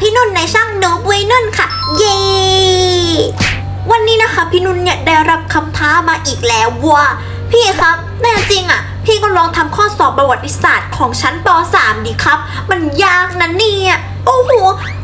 พี่นุ่นในช่างโนบุยนุ่นค่ะ เย้วันนี้นะคะพี่นุ่นเนี่ยได้รับคำท้ามาอีกแล้วว่าพี่ครับแน่จริงอะ พี่ก็ลองทำข้อสอบประวัติศาสตร์ของชั้นป .3 ดีครับ มันยากนะเนี่ย โอ้โห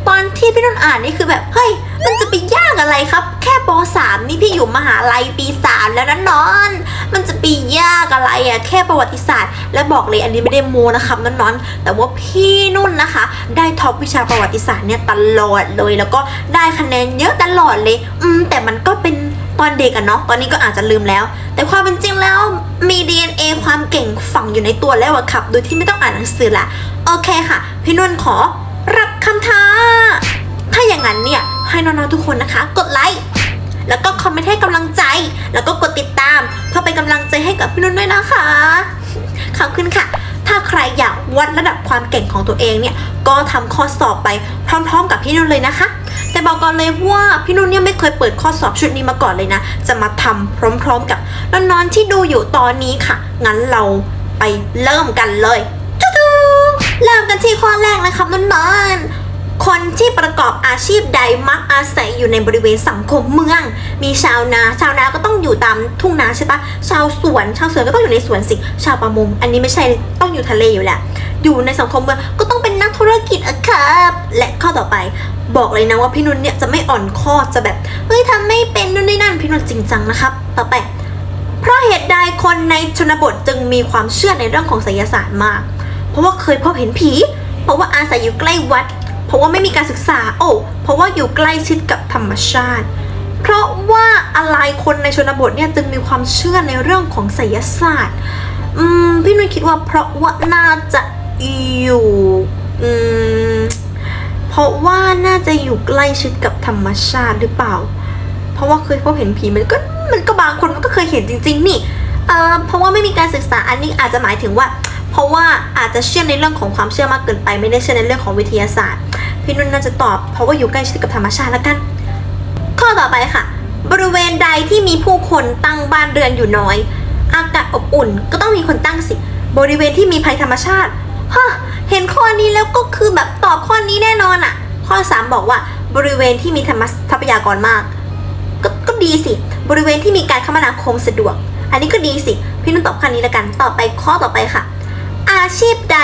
ตอนที่พี่นุ่นอ่านนี่คือแบบ เฮ้ย มันจะไปยากอะไรครับ แค่ป .3 นี่พี่อยู่มหาลัยปี3แล้วนะนอน มันจะไปยากอะไรอะแค่ประวัติศาสตร์ และบอกเลยอันนี้ไม่ได้โมนะครับนอนๆแต่ว่าพี่นุ่นนะคะ ได้ท็อปวิชาประวัติศาสตร์เนี่ยตลอดเลย แล้วก็ได้คะแนนเยอะตลอดเลย อืม แต่มันก็เป็นตอนเด็กอะเนาะ ตอนนี้ก็อาจจะลืมแล้ว แต่ความเป็นจริงแล้วมี DNA ความเก่งฝังอยู่ในตัวแล้วอะครับ โดยที่ไม่ต้องอ่านหนังสือละ โอเคค่ะ พี่นุ่นขอ คำท้า ถ้าอย่างนั้นเนี่ย ให้น้องๆทุกคนนะคะ กดไลค์ แล้วก็คอมเมนต์ให้กำลังใจ แล้วก็กดติดตาม เพื่อเป็นกำลังใจให้กับพี่นุ่นด้วยนะคะ ขอบคุณค่ะ ถ้าใครอยากวัดระดับความเก่งของตัวเองเนี่ย ก็ทำข้อสอบไปพร้อม ๆ กับพี่นุ่นเลยนะคะ แต่บอกก่อนเลยว่าพี่นุ่นเนี่ยไม่เคยเปิดข้อสอบชุดนี้มาก่อนเลยนะ จะมาทำพร้อม ๆ กับน้องๆที่ดูอยู่ตอนนี้ค่ะ งั้นเราไปเริ่มกันเลย เริ่มกันที่ข้อแรกนะครับน้องๆคนที่ประกอบอาชีพใดมักอาศัยอยู่ในบริเวณสังคมเมือง มีชาวนา ชาวนาก็ต้องอยู่ตามทุ่งนาใช่ปะชาวสวน ชาวสวนก็ต้องอยู่ในสวนสิ ชาวประมง อันนี้ไม่ใช่ต้องอยู่ทะเลอยู่แหละ อยู่ในสังคมเมืองก็ต้องเป็นนักธุรกิจอะครับ และข้อต่อไปบอกเลยนะว่าพี่นุ่นเนี่ยจะไม่อ่อนข้อจะแบบเฮ้ยทำไม่เป็นนู่นนี่นั่นพี่นุ่นจริงจังนะครับ ต่อไป เพราะเหตุใดคนในชนบทจึงมีความเชื่อในเรื่องของไสยศาสตร์มาก ราะว่าเคยพบเห็นผี เพราะว่าอาศัยอยู่ใกล้วัด เพราะว่าไม่มีการศึกษา โอ้ เพราะว่าอยู่ใกล้ชิดกับธรรมชาติ เพราะว่าอะไรคนในชนบทเนี่ยจึงมีความเชื่อในเรื่องของไสยศาสตร์ อืม พี่นุ้ยคิดว่าเพราะว่าน่าจะอยู่อืมเพราะว่าน่าจะอยู่ใกล้ชิดกับธรรมชาติหรือเปล่า เพราะว่าเคยพบเห็นผีมันก็มันก็บางคนมันก็เคยเห็นจริง ๆ นี่ เอ่อ เพราะว่าไม่มีการศึกษาอันนี้อาจจะหมายถึงว่า เพราะว่าอาจจะเชื่อในเรื่องของความเชื่อมากเกินไป ไม่ได้เชื่อในเรื่องของวิทยาศาสตร์ พี่นุ่นน่าจะตอบ เพราะว่าอยู่ใกล้ชิดกับธรรมชาติแล้วกัน ข้อต่อไปค่ะ บริเวณใดที่มีผู้คนตั้งบ้านเรือนอยู่น้อย อากาศอบอุ่นก็ต้องมีคนตั้งสิ บริเวณที่มีภัยธรรมชาติฮะเห็นข้อนี้แล้วก็คือแบบตอบข้อนี้แน่นอนอะข้อ 3 บอกว่าบริเวณที่มีธรรมทรัพยากรมากก็ก็ดีสิ บริเวณที่มีการคมนาคมสะดวก อันนี้ก็ดีสิ พี่นุ่นตอบข้อนี้แล้วกัน ต่อไปข้อต่อไปค่ะ อาชีพใด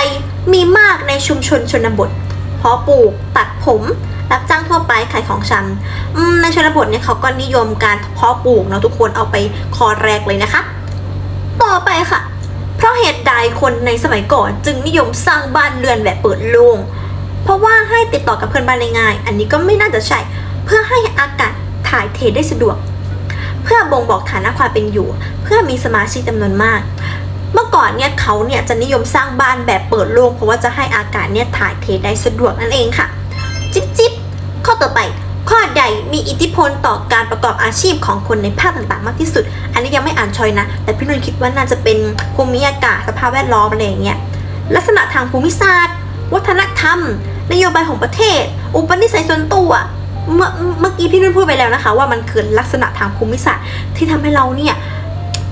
มีมากในชุมชนชนบทเพาะปลูกตัดผม รับจ้างทั่วไปขายของชำในชนบทเนี่ยเขาก็นิยมการเพาะปลูกเนาะทุกคนเอาไปคอแรกเลยนะคะ ต่อไปค่ะ เพราะเหตุใดคนในสมัยก่อนจึงนิยมสร้างบ้านเรือนแบบเปิดโล่งเพราะว่าให้ติดต่อกับเพื่อนบ้านได้ง่าย อันนี้ก็ไม่น่าจะใช่ เพื่อให้อากาศถ่ายเทได้สะดวก เพื่อบ่งบอกฐานะความเป็นอยู่ เพื่อมีสมาชิกจำนวนมาก เมื่อก่อนเนี่ยเขาเนี่ยจะนิยมสร้างบ้านแบบเปิดโล่งเพราะว่าจะให้อากาศเนี่ยถ่ายเทได้สะดวกนั่นเองค่ะ จิ๊บจิ๊บข้อต่อไป ข้อใดมีอิทธิพลต่อการประกอบอาชีพของคนในภาคต่างๆ มากที่สุด อันนี้ยังไม่อ่านชอยนะ แต่พี่นุ่นคิดว่าน่าจะเป็นภูมิอากาศสภาพแวดล้อมอะไรอย่างเงี้ยลักษณะทางภูมิศาสตร์ วัฒนธรรม นโยบายของประเทศ อุปนิสัยส่วนตัวเมื่อเมื่อกี้พี่นุ่นพูดไปแล้วนะคะ ว่ามันคือลักษณะทางภูมิศาสตร์ที่ทำให้เราเนี่ย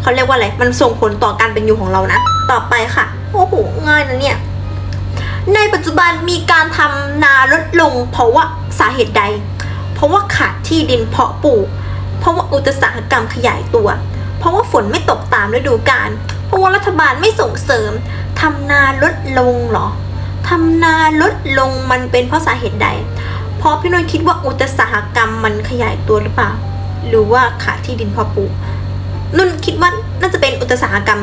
เขาเรียกว่าอะไร มันส่งผลต่อการเป็นอยู่ของเรานะ ต่อไปค่ะ โอ้โห ง่ายนะเนี่ย ในปัจจุบันมีการทำนาลดลง เพราะว่าสาเหตุใด เพราะว่าขาดที่ดินเพาะปลูก เพราะว่าอุตสาหกรรมขยายตัว เพราะว่าฝนไม่ตกตามฤดูกาล เพราะว่ารัฐบาลไม่ส่งเสริมทำนาลดลงเหรอทำนาลดลงมันเป็นเพราะสาเหตุใด เพราะพี่นนท์คิดว่าอุตสาหกรรมมันขยายตัวหรือเปล่า หรือว่าขาดที่ดินเพาะปลูก นุ่นคิดว่าน่าจะเป็นอุตสาหกรรม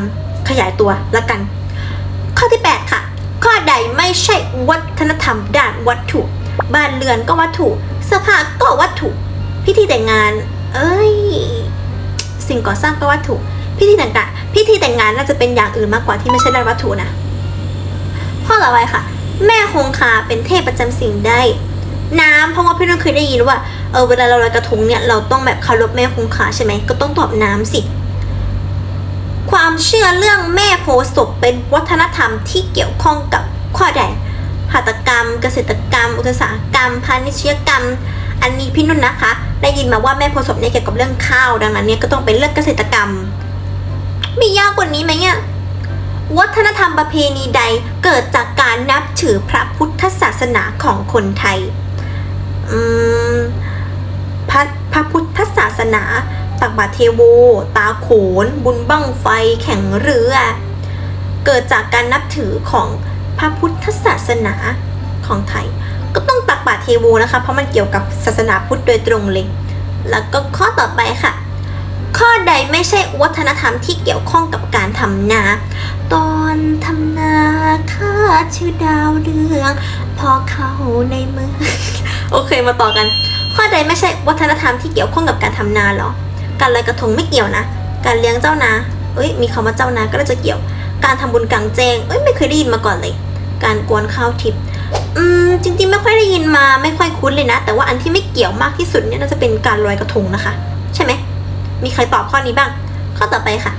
ขยายตัวละกัน ข้อที่ 8 ค่ะ ข้อใดไม่ใช่วัฒนธรรมด้านวัตถุ บ้านเรือนก็วัตถุเสื้อผ้าก็วัตถุ พิธีแต่งงาน เอ้ย สิ่งก่อสร้างก็วัตถุ พิธีแต่งงานพิธีแต่งงานน่าจะเป็นอย่างอื่นมากกว่าที่ไม่ใช่ด้านวัตถุนะข้อต่อไปค่ะ แม่คงคาเป็นเทพประจำสิ่งใดน้ำเพราะว่าพี่นุ่นเคยได้ยินว่าเออเวลาเราลอยกระทงเนี่ยเราต้องแบบเคารพแม่คงคาใช่ไหมก็ต้องตอบน้ำสิ ความเชื่อเรื่องแม่โพศพเป็นวัฒนธรรมที่เกี่ยวข้องกับข้อใดหัตกรรม เกษตรกรรม อุตสาหกรรม พาณิชยกรรม อันนี้พี่นุ่นนะคะ ได้ยินมาว่าแม่โพศพเนี่ยเกี่ยวกับเรื่องข้าว ดังนั้นเนี่ยก็ต้องเป็นเรื่องเกษตรกรรม มียากกว่านี้ไหมเนี่ยวัฒนธรรมประเพณีใดเกิดจากการนับถือพระพุทธศาสนาของคนไทยอืมพระพระพุทธศาสนา ตักบาตรเทโว ตาโขน บุญบั้งไฟ แข่งเรือ เกิดจากการนับถือของพระพุทธศาสนาของไทย ก็ต้องตักบาตรเทโวนะคะ เพราะมันเกี่ยวกับศาสนาพุทธโดยตรงเลย แล้วก็ข้อต่อไปค่ะ ข้อใดไม่ใช่วัฒนธรรมที่เกี่ยวข้องกับการทำนา ตอนทำนาข้าชื่อดาวเรือง พอเข้าในเมืองโอเคมาต่อกัน ข้อใดไม่ใช่วัฒนธรรมที่เกี่ยวข้องกับการทำนาหรอ การลอยกระทงไม่เกี่ยวนะ การเลี้ยงเจ้านาเอ้ย มีคำว่าเจ้านาก็จะเกี่ยว การทำบุญกลางแจ้งเอ้ย ไม่เคยได้ยินมาก่อนเลย การกวนข้าวทิพย์อืม จริงๆ ไม่ค่อยได้ยินมา ไม่ค่อยคุ้นเลยนะ แต่ว่าอันที่ไม่เกี่ยวมากที่สุดเนี่ยน่าจะเป็นการลอยกระทงนะคะ ใช่ไหม มีใครตอบข้อนี้บ้าง ข้อต่อไปค่ะ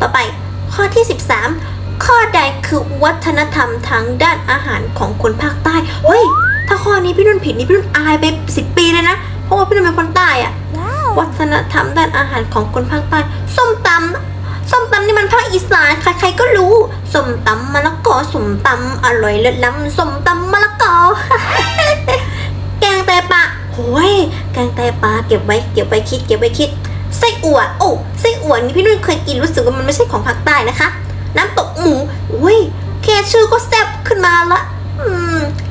ต่อไป ข้อที่ 13 ข้อใดคือวัฒนธรรมทางด้านอาหารของคนภาคใต้ เฮ้ย ถ้าข้อนี้พี่นุ่นผิดนี่พี่นุ่นอายไปสิบปีเลยนะ เพราะว่าพี่นุ่นเป็นคนใต้อะ วัฒนธรรมด้านอาหารของคนภาคใต้ส้มตำส้มตำนี่มันภาคอีสานใครๆก็รู้ส้มตำมะละกอส้มตำอร่อยเลิศล้ำส้มตำมะละกอ แกงไตปลาโอ้ยแกงไตปลาเก็บไว้เก็บไว้คิดเก็บไว้คิดไส้อั่วโอ้ไส้อั่วนี่พี่นุ่นเคยกินรู้สึกว่ามันไม่ใช่ของภาคใต้นะคะ น้ำตกหมูอุ้ยแค่ชื่อก็แซ่บขึ้นมาละ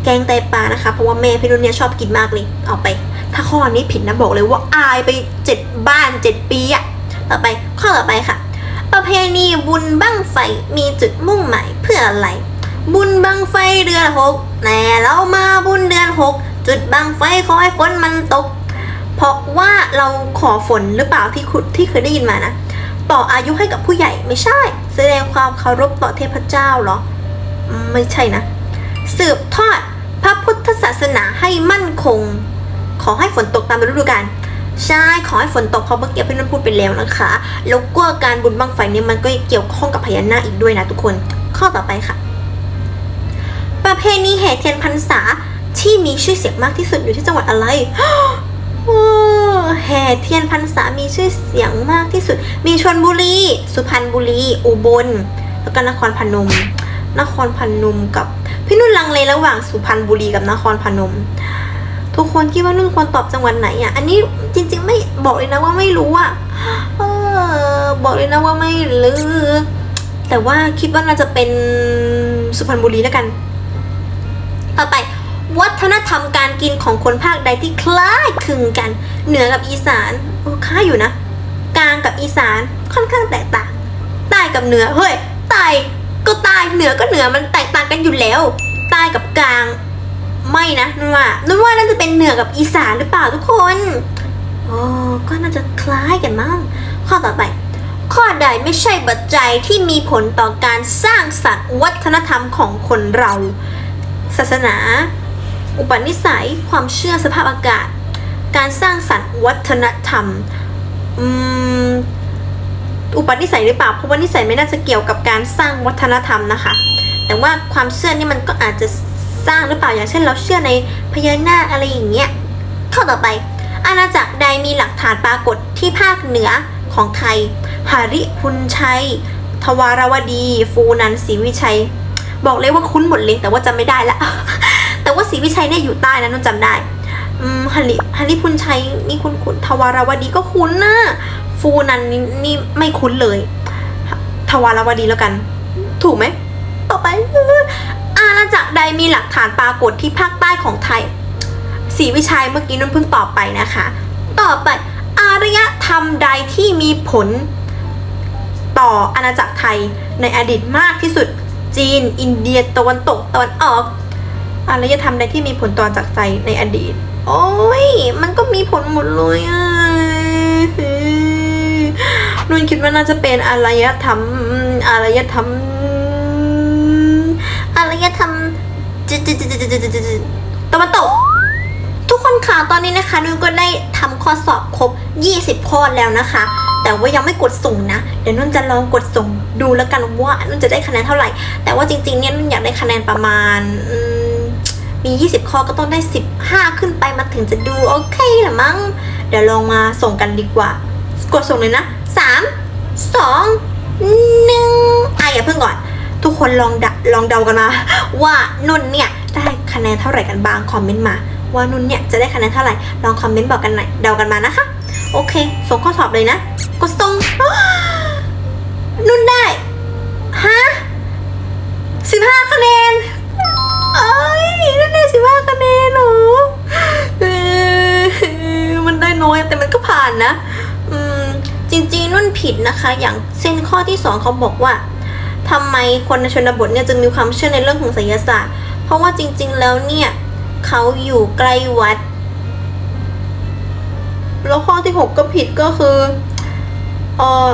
แกงไตปลานะคะ เพราะว่าแม่พี่นุ่นเนี่ยชอบกินมากเลย เอาไป ถ้าข้อนี้ผิดนะบอกเลยว่าอายไปเจ็ดบ้านเจ็ดปีอะต่อไปข้อต่อไปค่ะ ประเพณีบุญบั้งไฟมีจุดมุ่งหมายเพื่ออะไร บุญบังไฟเดือนหกแน่เรามาบุญเดือนหกจุดบังไฟขอให้ฝนมันตก เพราะว่าเราขอฝนหรือเปล่าที่คุณที่เคยได้ยินมานะต่ออายุให้กับผู้ใหญ่ไม่ใช่ แสดงความเคารพต่อเทพเจ้าเหรอ ไม่ใช่นะ สืบทอดพระพุทธศาสนาให้มั่นคง ขอให้ฝนตกตามฤดูกาลใช่ขอให้ฝนตกเพราะเมื่อกี้พี่นุ่นพูดไปแล้วนะคะแล้วก็การบุญบังไฟเนี่ยมันก็เกี่ยวข้องกับพญานาคอีกด้วยนะทุกคนข้อต่อไปค่ะ ประเพณีแห่เทียนพรรษาที่มีชื่อเสียงมากที่สุดอยู่ที่จังหวัดอะไรแห่เทียนพรรษามีชื่อเสียงมากที่สุด มีชลบุรี สุพรรณบุรี อุบล แล้วก็นครพนม นครพนมกับ พี่นุ่นลังเลระหว่างสุพรรณบุรีกับนครพนม ทุกคนคิดว่านุ่นควรตอบจังหวัดไหนอะ อันนี้จริง ๆ ไม่บอกเลยนะว่าไม่รู้อะเออบอกเลยนะว่าไม่รู้แต่ว่าคิดว่าน่าจะเป็นสุพรรณบุรีแล้วกัน ต่อไปวัฒนธรรมการกินของคนภาคใดที่คล้ายคลึงกัน เหนือกับอีสานโอ้ค้าอยู่นะ กลางกับอีสานค่อนข้างแตกต่างใต้กับเหนือเฮ้ยใต้ ก็ใต้เหนือก็เหนือมันแตกต่างกันอยู่แล้ว ใต้กับกลาง ไม่นะนุ่นว่านุ่นว่าน่าจะเป็นเหนือกับอีสานหรือเปล่าทุกคนโอ้ก็น่าจะคล้ายกันมั้งข้อต่อไป ข้อใดไม่ใช่ปัจจัยที่มีผลต่อการสร้างสรรค์วัฒนธรรมของคนเรา ศาสนา อุปนิสัย ความเชื่อสภาพอากาศ การสร้างสรรค์วัฒนธรรม อืม อุปนิสัยหรือเปล่าเพราะว่านิสัยไม่น่าจะเกี่ยวกับการสร้างวัฒนธรรมนะคะ แต่ว่าความเชื่อนี่มันก็อาจจะสร้างหรือเปล่าอย่างเช่น เราเชื่อในพญานาคอะไรอย่างเงี้ยข้อต่อไป อาณาจักรใดมีหลักฐานปรากฏที่ภาคเหนือของไทยหาริพุนชัย ทวารวดี ฟูนันศรีวิชัย บอกเลยว่าคุ้นหมดเลยแต่ว่าจำไม่ได้ละแต่ว่าศรีวิชัยเนี่ยอยู่ใต้นะนุ่นจำได้ ฮันริฮันริพุนชัยนี่คุ้นคุ้นทวารวดีก็คุ้นนะฟูนันนี่นี่ไม่คุ้นเลย ทวารวดีแล้วกัน ถูกไหม ต่อไป อาณาจักรใดมีหลักฐานปรากฏที่ภาคใต้ของไทยศรีวิชัยเมื่อกี้นุ่นเพิ่งตอบไปนะคะ ต่อไป อารยธรรมใดที่มีผล ต่ออาณาจักรไทยในอดีตมากที่สุด จีน อินเดียตะวันตกตะวันออก อารยธรรมใดที่มีผลต่อจากใจในอดีต โอ้ย มันก็มีผลหมดเลยอะนุ่นคิดว่าน่าจะเป็นอารยธรรม อารยธรรม อารยธรรมตะวันตก ทุกคนค่ะตอนนี้นะคะนุ่นก็ได้ทำข้อสอบครบ 20 ข้อแล้วนะคะ แต่ว่ายังไม่กดส่งนะ เดี๋ยวนุ่นจะลองกดส่งดูแล้วกันว่านุ่นจะได้คะแนนเท่าไหร่ แต่ว่าจริงๆเนี่ยนุ่นอยากได้คะแนนประมาณอื มี 20 ข้อก็ต้องได้ 15 ขึ้นไปมาถึงจะดูโอเคละมั้ง เดี๋ยวลองมาส่งกันดีกว่า กดส่งเลยนะ 3 2 1อะอย่าเพิ่งก่อน ทุกคนลองดลองเดากันมา ว่านุ่นเนี่ยได้คะแนนเท่าไหร่กันบ้างคอมเมนต์มา ว่านุ่นเนี่ยจะได้คะแนนเท่าไหร่ลองคอมเมนต์บอกกันหน่อยเดากันมานะคะ โอเค ส่งข้อสอบเลยนะ กดส่งนุ่นได้ฮะสิบห้าคะแนน ก็ผ่านนะ อืม จริงๆนุ่นผิดนะคะ อย่างเส้นข้อที่สองเขาบอกว่าทำไมคนในชนบทเนี่ยจึงมีความเชื่อในเรื่องของไสยศาสตร์ เพราะว่าจริง ๆ แล้วเนี่ยเขาอยู่ใกล้วัด แล้วข้อที่หกก็ผิดก็คือเออ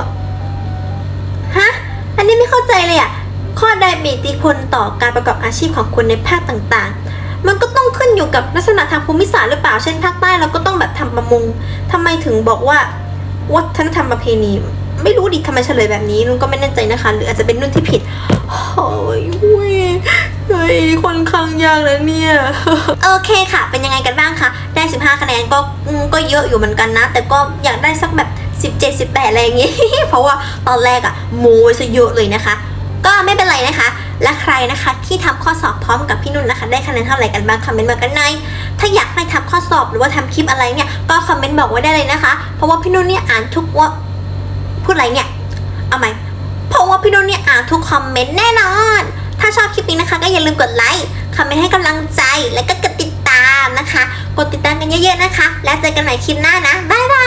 ฮะ อันนี้ไม่เข้าใจเลยอะข้อใดมีอิทธิพลต่อการประกอบอาชีพของคนในภาคต่างๆ มันก็ต้องขึ้นอยู่กับลักษณะทางภูมิศาสตร์หรือเปล่า เช่นภาคใต้เราก็ต้องแบบทำประมงทำไมถึงบอกว่าวัฒนธรรมประเพณี ไม่รู้ดิทำไมเฉลยแบบนี้นุ่นก็ไม่แน่ใจนะคะ หรืออาจจะเป็นนุ่นที่ผิดโอ้ยอุ้ยเฮ้ยค่อนข้างยากแล้วเนี่ย โอเคค่ะ เป็นยังไงกันบ้างคะได้ 15 คะแนนก็ก็เยอะอยู่เหมือนกันนะ แต่ก็อยากได้สักแบบ17 18อะไรอย่างงี้ เพราะว่าตอนแรกอะโมไว้ซะเยอะเลยนะคะ ก็ไม่เป็นไรนะคะ และใครนะคะที่ทำข้อสอบพร้อมกับพี่นุ่นนะคะ ได้คะแนนเท่าไหร่กันบ้างคอมเมนต์มากันในถ้าอยากให้ทำข้อสอบหรือว่าทำคลิปอะไรเนี่ยก็คอมเมนต์บอกไว้ได้เลยนะคะ เพราะว่าพี่นุ่นเนี่ยอ่านทุกว่าพูดอะไรเนี่ยเอาไหมเพราะว่าพี่นุ่นเนี่ยอ่านทุกคอมเมนต์แน่นอน ถ้าชอบคลิปนี้นะคะ ก็อย่าลืมกดไลค์คอมเมนต์ให้กำลังใจและก็กดติดตามนะคะ กดติดตามกันเยอะๆนะคะ แล้วเจอกันใหม่คลิปหน้านะบ๊ายบาย